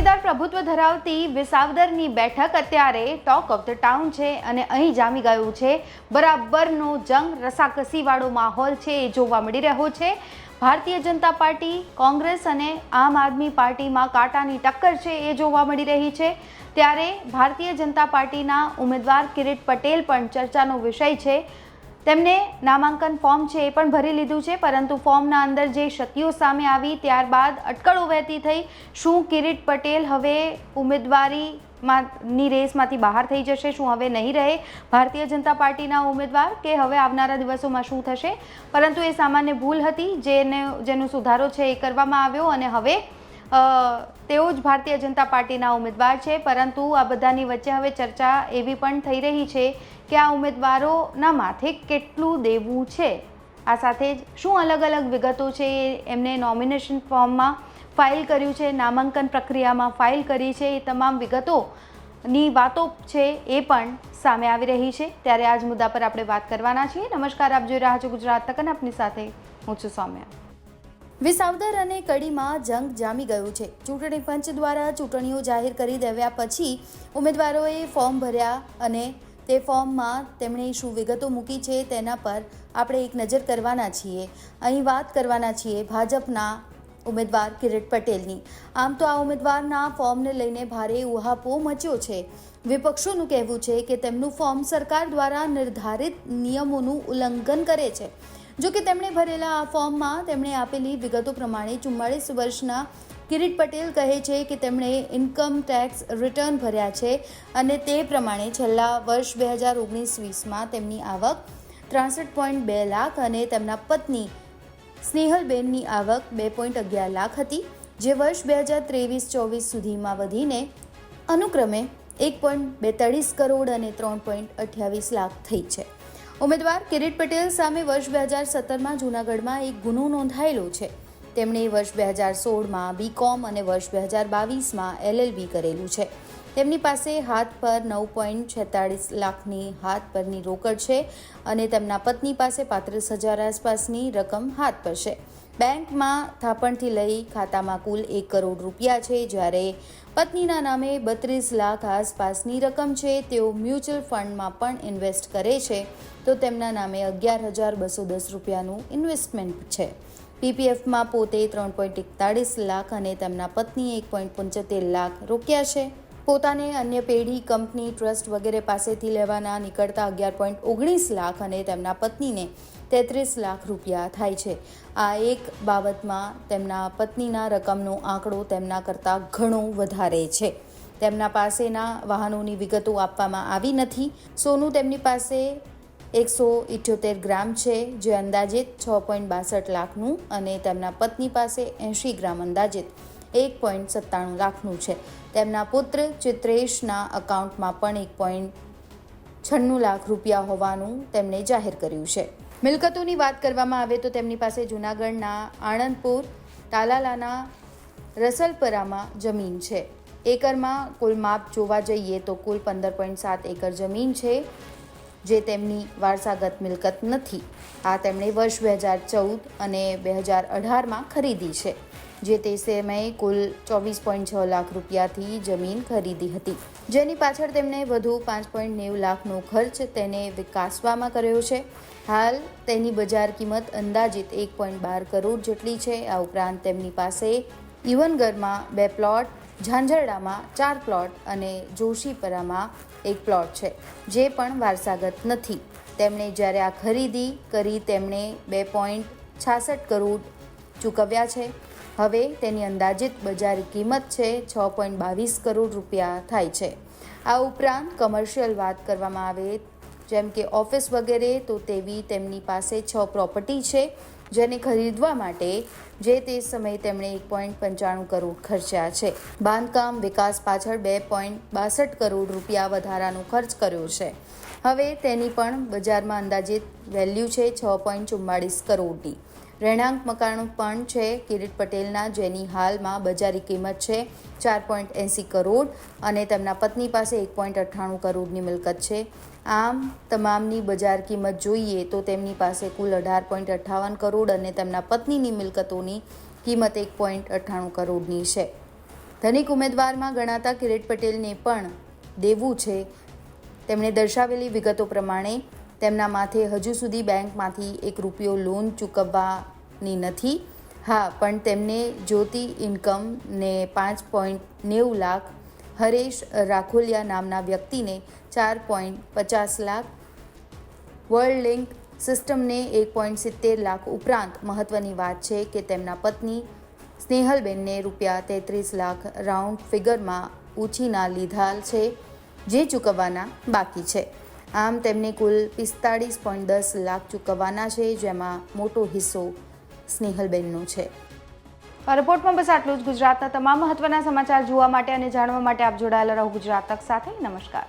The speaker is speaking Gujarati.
પાટીદાર પ્રભુત્વ ધરાવતી વિસાવદરની બેઠક અત્યારે ટોક ઓફ ધ ટાઉન છે અને અહીં જામી ગયું છે. બરાબરનો જંગ, રસાકસીવાળો માહોલ છે એ જોવા મળી રહ્યો છે. ભારતીય જનતા પાર્ટી, કોંગ્રેસ અને આમ આદમી પાર્ટીમાં કાંટાની ટક્કર છે એ જોવા મળી રહી છે. ત્યારે ભારતીય જનતા પાર્ટીના ઉમેદવાર કિરીટ પટેલ પણ ચર્ચાનો વિષય છે. તેમને નામાંકન ફોર્મ છે એ પણ ભરી લીધું છે, પરંતુ ફોર્મના અંદર જે ક્ષતિઓ સામે આવી, ત્યારબાદ અટકળો વહેતી થઈ. શું કિરીટ પટેલ હવે ઉમેદવારીમાં ની રેસમાંથી બહાર થઈ જશે, શું હવે નહીં રહે? ભારતીય જનતા પાર્ટીના ઉમેદવાર કે હવે આવનારા દિવસોમાં શું થશે? પરંતુ એ સામાન્ય ભૂલ હતી, જેને, જેનો સુધારો છે એ કરવામાં આવ્યો અને હવે તેઓ જ ભારતીય જનતા પાર્ટીના ઉમેદવાર છે, પરંતુ આ બધાની વચ્ચે હવે ચર્ચા એવી પણ થઈ રહી છે કે આ ઉમેદવારોના માથે કેટલું દેવું છે. આ સાથે જ શું અલગ અલગ વિગતો છે એમને નોમિનેશન ફોર્મમાં ફાઇલ કર્યું છે, નામાંકન પ્રક્રિયામાં ફાઇલ કરી છે, એ તમામ વિગતોની વાતો છે એ પણ સામે આવી રહી છે. ત્યારે આજ મુદ્દા પર આપણે વાત કરવાના છીએ. નમસ્કાર, આપ જોઈ રહ્યા છો ગુજરાત તકન, આપની સાથે હું છું સૌમ્યા. વિસાવદર અને કડીમાં જંગ જામી ગયું છે. ચૂંટણી પંચ દ્વારા ચૂંટણીઓ જાહેર કરી દેવ્યા પછી ઉમેદવારોએ ફોર્મ ભર્યા અને તે ફોર્મમાં તેમણે શું વિગતો મૂકી છે તેના પર આપણે એક નજર કરવાના છીએ. અહીં વાત કરવાના છીએ ભાજપના ઉમેદવાર કિરીટ પટેલની. આમ તો આ ઉમેદવારના ફોર્મને લઈને ભારે ઉહાપો મચ્યો છે. વિપક્ષોનું કહેવું છે કે તેમનું ફોર્મ સરકાર દ્વારા નિર્ધારિત નિયમોનું ઉલ્લંઘન કરે છે. જો કે તેમણે ભરેલા આ ફોર્મમાં તેમણે આપેલી વિગતો પ્રમાણે ચુમ્માળીસ વર્ષના કિરીટ પટેલ કહે છે કે તેમણે ઇન્કમ ટેક્સ રિટર્ન ભર્યા છે અને તે પ્રમાણે છેલ્લા વર્ષ બે હજાર ઓગણીસ વીસમાં તેમની આવક ત્રાસઠ પોઈન્ટ બે લાખ અને તેમના પત્ની સ્નેહલબેનની આવક બે પોઈન્ટ અગિયાર લાખ હતી, જે વર્ષ બે હજાર ત્રેવીસ ચોવીસ સુધીમાં વધીને અનુક્રમે એક પોઈન્ટ બેતાળીસ કરોડ અને ત્રણ પોઈન્ટ અઠ્યાવીસ લાખ થઈ છે. ઉમેદવાર કિરીટ પટેલ સામે વર્ષ બે હજાર સત્તરમાં જૂનાગઢમાં એક ગુનો નોંધાયેલો છે. તેમણે વર્ષ બે હજાર સોળમાં બીકોમ અને વર્ષ બે હજાર બાવીસમાં એલએલબી કરેલું છે. તેમની પાસે હાથ પર નવ પોઈન્ટ છેતાળીસ લાખની હાથ પરની રોકડ છે અને તેમના પત્ની પાસે પાંત્રીસ હજાર આસપાસની રકમ હાથ પર છે. બેંકમાં થાપણથી લઈ ખાતામાં કુલ એક કરોડ રૂપિયા છે જ્યારે પત્નીના નામે બત્રીસ લાખ આસપાસની રકમ છે. તેઓ મ્યુચ્યુઅલ ફંડમાં પણ ઇન્વેસ્ટ કરે છે. તો તેમના નામે અગિયાર હજાર બસો દસ રૂપિયાનું ઇન્વેસ્ટમેન્ટ છે. પીપીએફમાં પોતે ત્રણ પોઈન્ટ એકતાળીસ લાખ અને તેમના પત્નીએ એક પોઈન્ટ પંચોતેર લાખ રોક્યા છે. પોતાને અન્ય પેઢી, કંપની, ટ્રસ્ટ વગેરે પાસેથી લેવાના નીકળતા અગિયાર પોઈન્ટ ઓગણીસ લાખ અને તેમના પત્નીને તેત્રીસ લાખ રૂપિયા થાય છે. આ એક બાબતમાં તેમના પત્નીના રકમનો આંકડો તેમના કરતાં ઘણો વધારે છે. તેમના પાસેના વાહનોની વિગતો આપવામાં આવી નથી. સોનું તેમની પાસે એકસો ઇઠ્યોતેર ગ્રામ છે, જે અંદાજિત છ પોઈન્ટ બાસઠ લાખનું અને તેમના પત્ની પાસે એંશી ગ્રામ અંદાજિત એક પોઈન્ટ સત્તાણું લાખનું છે. તેમના પુત્ર ચિત્રેશના અકાઉન્ટમાં પણ એક પોઈન્ટ છન્નું લાખ રૂપિયા હોવાનું તેમણે જાહેર કર્યું છે. મિલકતોની વાત કરવામાં આવે તો તેમની પાસે જૂનાગઢના આણંદપુર, તાલાલાના રસલપરામાં જમીન છે. એકરમાં કુલ માપ જોવા જઈએ તો કુલ પંદર પોઈન્ટ સાત એકર જમીન છે, જે તેમની વારસાગત મિલકત નથી. આ તેમણે વર્ષ બે હજાર ચૌદ અને બે હજાર અઢારમાં ખરીદી છે. જે તે સમયે કુલ ચોવીસ પોઈન્ટ છ લાખ રૂપિયાથી જમીન ખરીદી હતી. જેની પાછળ તેમણે વધુ પાંચ પોઈન્ટ નેવું લાખનો ખર્ચ તેને વિકાસવામાં કર્યો છે. હાલ તેની બજાર કિંમત અંદાજિત એક પોઈન્ટ બાર કરોડ જેટલી છે. આ ઉપરાંત તેમની પાસે ઇવનગરમાં બે પ્લોટ, ઝાંઝરડામાં ચાર પ્લોટ અને જોશીપરામાં એક પ્લોટ છે, જે પણ વારસાગત નથી. તેમણે જ્યારે આ ખરીદી કરી, તેમણે બે પોઈન્ટ છાસઠ કરોડ ચૂકવ્યા છે. હવે તેની અંદાજિત બજાર કિંમત છે છ પોઈન્ટ બાવીસ કરોડ રૂપિયા થાય છે. આ ઉપરાંત કમર્શિયલ વાત કરવામાં આવે જેમ કે ઓફિસ વગેરે, તો તેવી તેમની પાસે છ પ્રોપર્ટી છે જેને ખરીદવા માટે જે તે સમયે તેમણે એક પોઈન્ટ પંચાણું કરોડ ખર્ચ્યા છે. બાંધકામ વિકાસ પાછળ બે પોઈન્ટ બાસઠ કરોડ રૂપિયા વધારાનો ખર્ચ કર્યો છે. હવે તેની પણ બજારમાં અંદાજિત વેલ્યુ છે છ પોઈન્ટ ચુમ્માળીસ કરોડની. રહેણાંક મકાનો પણ છે. કિરીટ પટેલના જેની હાલમાં બજારી કિંમત છે ચાર પોઈન્ટ એંસી કરોડ અને તેમના પત્ની પાસે એક પોઈન્ટ અઠ્ઠાણું કરોડની મિલકત છે. આમ તમામની બજાર કિંમત જોઈએ તો તેમની પાસે કુલ અઢાર પોઈન્ટ અઠ્ઠાવન કરોડ અને તેમના પત્નીની મિલકતોની કિંમત એક પોઈન્ટ અઠ્ઠાણું કરોડની છે. ધનિક ઉમેદવારમાં ગણાતા કિરીટ પટેલને પણ દેવું છે. તેમણે દર્શાવેલી વિગતો પ્રમાણે તેમના માથે હજુ સુધી બેંકમાંથી એક રૂપિયો લોન ચૂકવવાની નથી. હા, પણ તેમને જ્યોતિ ઇન્કમને પાંચ પોઈન્ટ નેવું લાખ, હરેશ રાખોલિયા નામના વ્યક્તિને ચાર પોઈન્ટ પચાસ લાખ, વર્લ્ડ લિંક સિસ્ટમને એક પોઈન્ટ સિત્તેર લાખ ઉપરાંત મહત્ત્વની વાત છે કે તેમના પત્ની સ્નેહલબેનને રૂપિયા તેત્રીસ લાખ રાઉન્ડ ફિગરમાં ઉછીના લીધા છે, જે ચૂકવવાના બાકી છે. આમ તેમને કુલ પિસ્તાળીસ પોઈન્ટ દસ લાખ ચૂકવવાના છે, જેમાં મોટો હિસ્સો સ્નેહલબેનનો છે. રિપોર્ટમાં બસ આટલું જ. ગુજરાતના તમામ મહત્વના સમાચાર જોવા માટે અને જાણવા માટે આપ જોડાયેલા રહો ગુજરાત તક સાથે. નમસ્કાર.